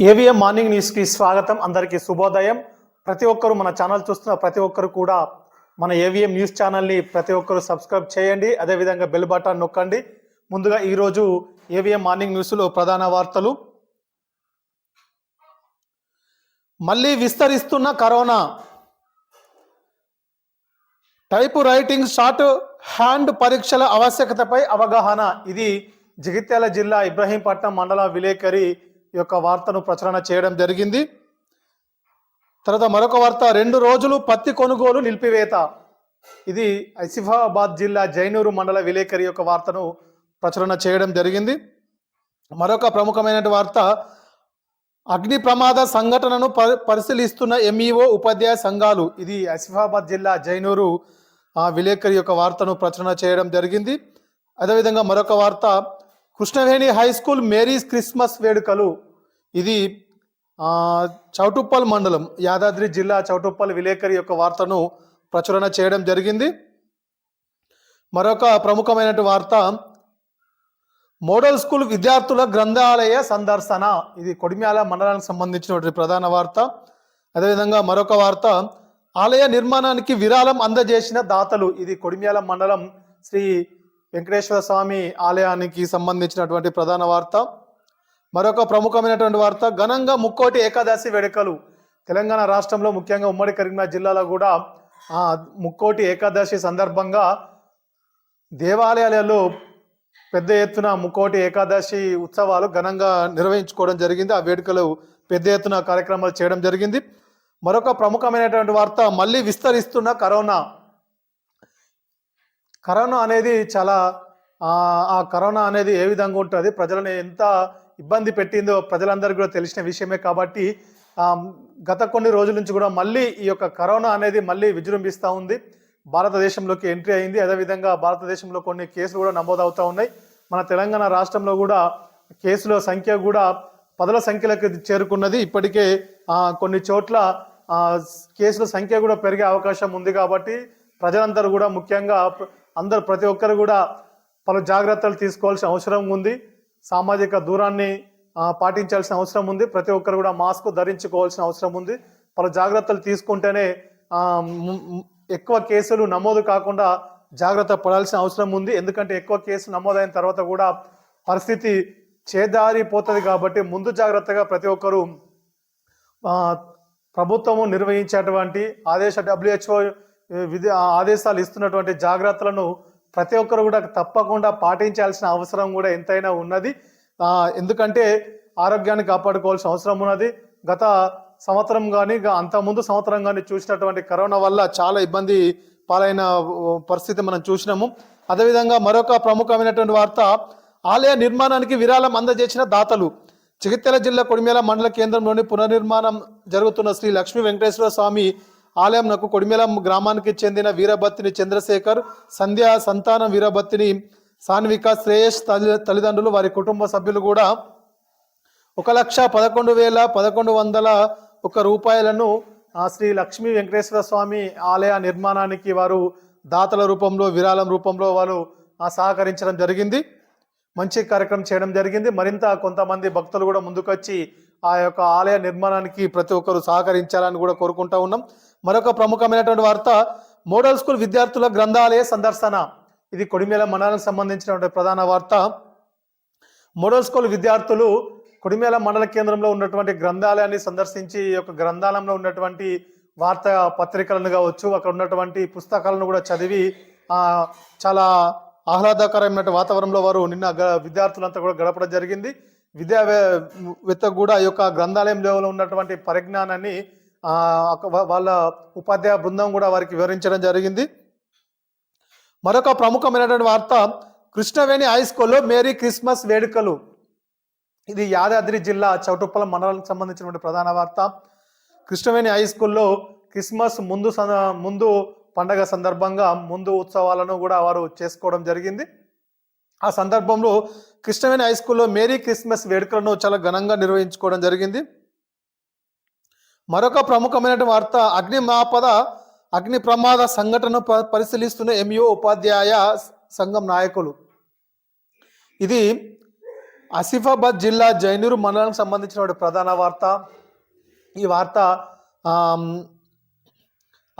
AVM morning న్యూస్కి స్వాగతం. అందరికీ శుభోదయం. ప్రతి ఒక్కరు మన ఛానల్ చూస్తున్న ప్రతి ఒక్కరు కూడా మన ఏవిఎం న్యూస్ ఛానల్ని ప్రతి ఒక్కరు సబ్స్క్రైబ్ చేయండి. అదేవిధంగా బెల్ బటన్ నొక్కండి. ముందుగా ఈరోజు ఏవిఎం మార్నింగ్ న్యూస్లో ప్రధాన వార్తలు. మళ్ళీ విస్తరిస్తున్న corona. Type writing shorthand పరీక్షల ఆవశ్యకతపై అవగాహన. ఇది జగిత్యాల జిల్లా ఇబ్రహీంపట్నం మండల విలేకరి యొక్క వార్తను ప్రచురణ చేయడం జరిగింది. తర్వాత మరొక వార్త రెండు రోజులు పత్తి కొనుగోలు నిలిపివేత. ఇది ఐసిఫాబాద్ జిల్లా జైనూరు మండల విలేకరి యొక్క వార్తను ప్రచురణ చేయడం జరిగింది. మరొక ప్రముఖమైన వార్త అగ్ని ప్రమాద సంఘటనను పరి పరిశీలిస్తున్న ఎంఈఓ ఉపాధ్యాయ సంఘాలు ఇది ఆసిఫాబాద్ జిల్లా జైనూరు విలేకరి యొక్క వార్తను ప్రచురణ చేయడం జరిగింది. అదేవిధంగా మరొక వార్త Krishnaveni high school Mary's Christmas వేడుకలు. ఇది చౌటుప్పల్ మండలం యాదాద్రి జిల్లా చౌటుప్పల్ విలేకరి యొక్క వార్తను ప్రచురణ చేయడం జరిగింది. మరొక ప్రముఖమైన వార్త మోడల్ స్కూల్ విద్యార్థుల గ్రంథాలయ సందర్శన. ఇది కొడిమ్యాల మండలానికి సంబంధించినటువంటి ప్రధాన వార్త. అదేవిధంగా మరొక వార్త ఆలయ నిర్మాణానికి విరాళం అందజేసిన దాతలు. ఇది కొడిమ్యాల మండలం శ్రీ వెంకటేశ్వర స్వామి ఆలయానికి సంబంధించినటువంటి ప్రధాన వార్త. మరొక ప్రముఖమైనటువంటి వార్త ఘనంగా ముక్కోటి ఏకాదశి వేడుకలు. తెలంగాణ రాష్ట్రంలో ముఖ్యంగా ఉమ్మడి కరీంనగర్ జిల్లాలో కూడా ఆ, ముక్కోటి ఏకాదశి సందర్భంగా దేవాలయాలలో పెద్ద ఎత్తున ముక్కోటి ఏకాదశి ఉత్సవాలు ఘనంగా నిర్వహించుకోవడం జరిగింది. ఆ వేడుకలు పెద్ద ఎత్తున కార్యక్రమాలు చేయడం జరిగింది. మరొక ప్రముఖమైనటువంటి వార్త మళ్ళీ విస్తరిస్తున్న కరోనా. కరోనా అనేది చాలా ఆ, కరోనా అనేది ఏ విధంగా ఉంటుంది ప్రజలను ఎంత ఇబ్బంది పెట్టిందో ప్రజలందరికీ కూడా తెలిసిన విషయమే కాబట్టి గత కొన్ని రోజుల నుంచి కూడా మళ్ళీ ఈ యొక్క కరోనా అనేది మళ్ళీ విజృంభిస్తూ ఉంది. భారతదేశంలోకి ఎంట్రీ అయింది. అదేవిధంగా భారతదేశంలో కొన్ని కేసులు కూడా నమోదవుతూ ఉన్నాయి. మన తెలంగాణ రాష్ట్రంలో కూడా కేసుల సంఖ్య కూడా పదల సంఖ్యలకు చేరుకున్నది. ఇప్పటికే కొన్ని చోట్ల కేసుల సంఖ్య కూడా పెరిగే అవకాశం ఉంది కాబట్టి ప్రజలందరూ కూడా ముఖ్యంగా అందరు ప్రతి ఒక్కరు కూడా పలు జాగ్రత్తలు తీసుకోవాల్సిన అవసరం ఉంది. సామాజిక దూరాన్ని పాటించాల్సిన అవసరం ఉంది. ప్రతి ఒక్కరు కూడా మాస్క్ ధరించుకోవాల్సిన అవసరం ఉంది. పలు జాగ్రత్తలు తీసుకుంటేనే ఎక్కువ కేసులు నమోదు కాకుండా జాగ్రత్త పడాల్సిన అవసరం ఉంది. ఎందుకంటే ఎక్కువ కేసు నమోదైన తర్వాత కూడా పరిస్థితి చేదారిపోతుంది కాబట్టి ముందు జాగ్రత్తగా ప్రతి ఒక్కరూ ప్రభుత్వము నిర్వహించేటువంటి ఆదేశ డబ్ల్యూహెచ్ఓ విధి ఆదేశాలు ఇస్తున్నటువంటి జాగ్రత్తలను ప్రతి ఒక్కరు కూడా తప్పకుండా పాటించాల్సిన అవసరం కూడా ఎంతైనా ఉన్నది. ఎందుకంటే ఆరోగ్యాన్ని కాపాడుకోవాల్సిన అవసరం ఉన్నది. గత సంవత్సరం కానీ అంతకుముందు సంవత్సరం కానీ చూసినటువంటి కరోనా వల్ల చాలా ఇబ్బంది పాలైన పరిస్థితి మనం చూసినాము. అదేవిధంగా మరొక ప్రముఖమైనటువంటి వార్త ఆలయ నిర్మాణానికి విరాళం అందజేసిన దాతలు. చిగిత్యాల జిల్లా కొడిమేల మండల కేంద్రంలోని పునర్నిర్మాణం జరుగుతున్న శ్రీ లక్ష్మీ వెంకటేశ్వర స్వామి ఆలయంనకు కొడిమెల గ్రామానికి చెందిన వీరభత్తిని చంద్రశేఖర్ సంధ్య సంతానం వీరభత్తిని సాన్విక శ్రేయస్ తల్లి తల్లిదండ్రులు వారి కుటుంబ సభ్యులు కూడా ఒక లక్ష పదకొండు వేల పదకొండు వందల ఒక రూపాయలను శ్రీ లక్ష్మీ వెంకటేశ్వర స్వామి ఆలయ నిర్మాణానికి వారు దాతల రూపంలో విరాళం రూపంలో వారు సహకరించడం జరిగింది. మంచి కార్యక్రమం చేయడం జరిగింది. మరింత కొంతమంది భక్తులు కూడా ముందుకొచ్చి ఆ యొక్క ఆలయ నిర్మాణానికి ప్రతి ఒక్కరు సహకరించాలని కూడా కోరుకుంటా ఉన్నాం. మరొక ప్రముఖమైనటువంటి వార్త మోడల్ స్కూల్ విద్యార్థుల గ్రంథాలయ సందర్శన. ఇది కొడిమేల మండలానికి సంబంధించినటువంటి ప్రధాన వార్త. మోడల్ స్కూల్ విద్యార్థులు కొడిమేల మండల కేంద్రంలో ఉన్నటువంటి గ్రంథాలయాన్ని సందర్శించి ఈ యొక్క గ్రంథాలయంలో ఉన్నటువంటి వార్తా పత్రికలను కావచ్చు అక్కడ ఉన్నటువంటి పుస్తకాలను కూడా చదివి చాలా ఆహ్లాదకరమైన వాతావరణంలో వారు నిన్న గ- విద్యార్థులంతా కూడా గడపడం జరిగింది. విద్యా విద్యావేత్త కూడా ఈ యొక్క గ్రంథాలయం గ్రంథాలయంలో ఉన్నటువంటి పరిజ్ఞానాన్ని వాళ్ళ ఉపాధ్యాయ బృందం కూడా వారికి వివరించడం జరిగింది. మరొక ప్రముఖమైనటువంటి వార్త కృష్ణవేణి హై స్కూల్లో మేరీ క్రిస్మస్ వేడుకలు. ఇది యాదాద్రి జిల్లా చౌటుప్పల మండలానికి సంబంధించినటువంటి ప్రధాన వార్త. కృష్ణవేణి హై స్కూల్లో క్రిస్మస్ ముందు ముందు పండగ సందర్భంగా ముందు ఉత్సవాలను కూడా వారు చేసుకోవడం జరిగింది. ఆ సందర్భంలో కృష్ణవేణి హై స్కూల్లో మేరీ క్రిస్మస్ వేడుకలను చాలా ఘనంగా నిర్వహించుకోవడం జరిగింది. మరొక ప్రముఖమైన వార్త అగ్నిమాపద అగ్ని ప్రమాద సంఘటనను పరిశీలిస్తున్న ఎంయో ఉపాధ్యాయ సంఘం నాయకులు. ఇది ఆసిఫాబాద్ జిల్లా జైనూరు మండలానికి సంబంధించిన ప్రధాన వార్త. ఈ వార్త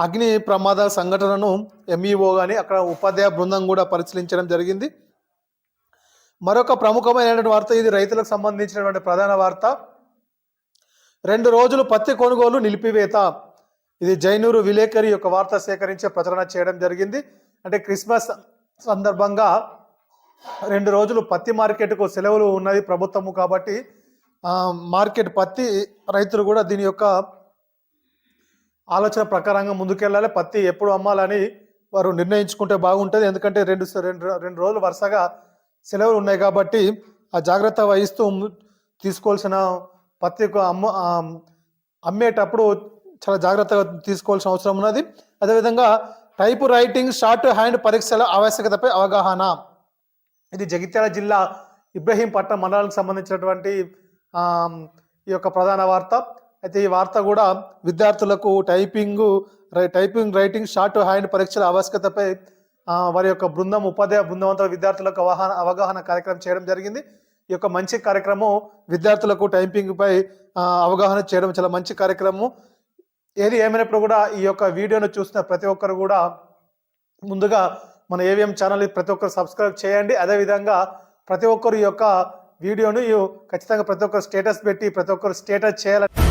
అగ్ని ప్రమాద సంఘటనను ఎంఈఓ కానీ అక్కడ ఉపాధ్యాయ బృందం కూడా పరిశీలించడం జరిగింది. మరొక ప్రముఖమైనటువంటి వార్త ఇది రైతులకు సంబంధించినటువంటి ప్రధాన వార్త. రెండు రోజులు పత్తి కొనుగోలు నిలిపివేత. ఇది జైనూరు విలేకరి యొక్క వార్త సేకరించే ప్రచురణ చేయడం జరిగింది. అంటే క్రిస్మస్ సందర్భంగా రెండు రోజులు పత్తి మార్కెట్కు సెలవులు ఉన్నది ప్రభుత్వము కాబట్టి మార్కెట్ పత్తి రైతులు కూడా దీని యొక్క ఆలోచన ప్రకారంగా ముందుకెళ్ళాలి. పత్తి ఎప్పుడు అమ్మాలని వారు నిర్ణయించుకుంటే బాగుంటుంది. ఎందుకంటే రెండు రెండు రెండు రోజులు వరుసగా సెలవులు ఉన్నాయి కాబట్టి ఆ జాగ్రత్త వహిస్తూ తీసుకోవాల్సిన పత్తి అమ్మ అమ్మేటప్పుడు చాలా జాగ్రత్తగా తీసుకోవాల్సిన అవసరం ఉన్నది. అదేవిధంగా టైపు రైటింగ్ షార్ట్ హ్యాండ్ పరీక్షల ఆవశ్యకతపై అవగాహన. ఇది జగిత్యాల జిల్లా ఇబ్రహీంపట్నం మండలానికి సంబంధించినటువంటి ఈ యొక్క ప్రధాన వార్త. అయితే ఈ వార్త కూడా విద్యార్థులకు టైపింగ్ రై- టైపింగ్ రైటింగ్ షార్ట్ హ్యాండ్ పరీక్షల ఆవశ్యకతపై వారి యొక్క బృందం ఉపాధ్యాయ బృందవంతుల విద్యార్థులకు అవగాహన అవగాహన కార్యక్రమం చేయడం జరిగింది. ఈ యొక్క మంచి కార్యక్రమం విద్యార్థులకు టైపింగ్ పై అవగాహన చేయడం చాలా మంచి కార్యక్రమం ఏది ఏమైనప్పుడు కూడా ఈ యొక్క వీడియోను చూసిన ప్రతి ఒక్కరు కూడా ముందుగా మన ఏవిఎం ఛానల్ ప్రతి ఒక్కరు సబ్స్క్రైబ్ చేయండి. అదేవిధంగా ప్రతి ఒక్కరు ఈ యొక్క వీడియోను ఖచ్చితంగా ప్రతి ఒక్కరు స్టేటస్ పెట్టి ప్రతి ఒక్కరు స్టేటస్ చేయాలని